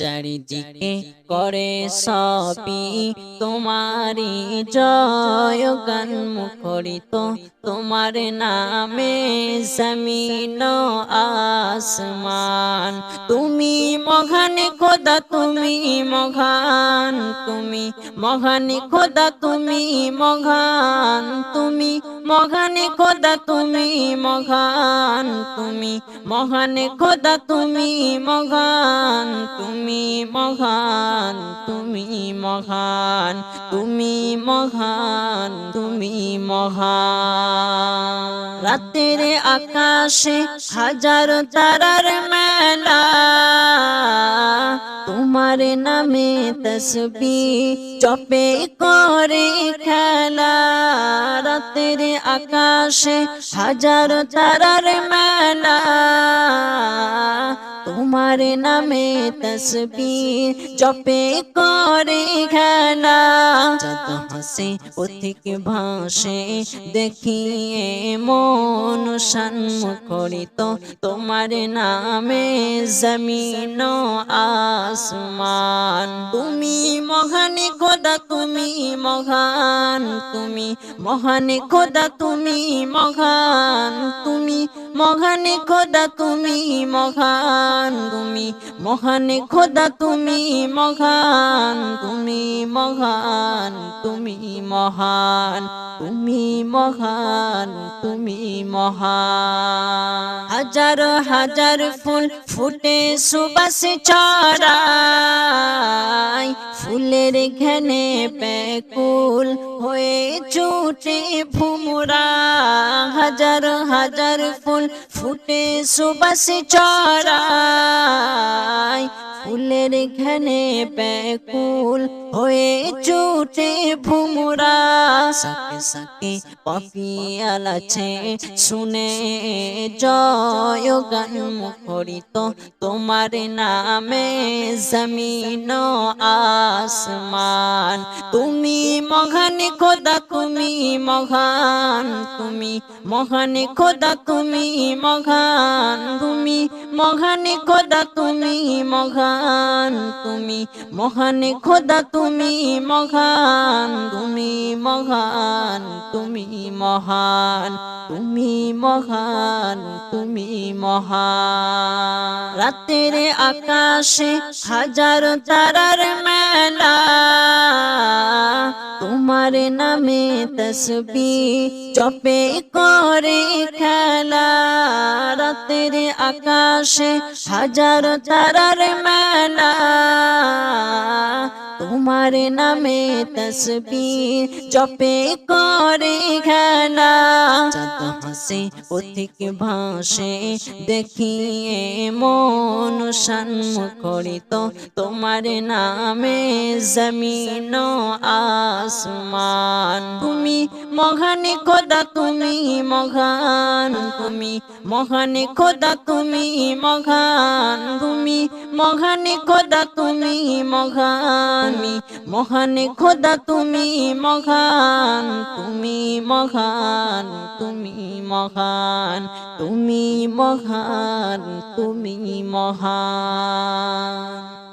চারিদিকে করে সবই তোমারি জয় গান মুখরিত। তোমার নামে জমিন আসমান। তুমি মহান খোদা তুমি মহান। তুমি মহান খোদা তুমি মহান। তুমি মহান খোদা তুমি মহান। তুমি মহান খোদা তুমি মহান। তুমি মহান তুমি মহান তুমি মহান তুমি মহান। রাতের আকাশে হাজার তারার মেলা, তোমার নামে তসবি চপে করে খেলা। রাতের আকাশে হাজার তারার মেলা তোমার নামে তসবি জপে করে খেলা যত হাসে পথিক ভাসে দেখিয়ে মন সন্মুখরিত তোমার নামে জমিন আসমান। তুমি মহান খোদা তুমি তুমি মহান খোদা, তুমি মহান তুমি মহান খোদা, তুমি মহান তুমি মহান খোদা, তুমি মহান তুমি মহান তুমি মহান তুমি মহান তুমি মহান। হাজার হাজার ফুল ফুটে সুবাস ছড়ায় ফুলের ঘেনে ব্যাকুল হয়ে চুটে ভুমরা। হাজার হাজার ফুল ফুটে সুবাস চড়ায় ফুলের ঘেনে ব্যাকুল হয়ে চুটে ভুমরা। সাকে সাকে পপিয়াল আছে, শুনে জয় গান মুখরিত। তোমার নামে জমিন আসমান। তুমি মহান খোদা, তুমি মহান। তুমি মহান খোদা, তুমি মহান। তুমি মহান খোদা, তুমি মহান। তুমি মহান খোদা তুমি মহান তুমি মহান তুমি মহান তুমি মহান তুমি মহান। রাতের আকাশে হাজার তারার মেলা, তোমার নামে তসবি চপে করে খেলা। রাতের আকাশে হাজার তারার মেলা তোমার নামে তসবি জপে করে খেলা হাসে পথিক ভাসে, দেখিয়ে মন সন্মুখরিত তোমার নামে জমিন আসমান। তুমি মহান খোদা, তুমি মহান। তুমি মহান খোদা, তুমি মহান। তুমি মহান খোদা, তুমি মহানি। মহান খোদা, তুমি মহান। তুমি মহান তুমি মহান। তুমি মহান তুমি মহান।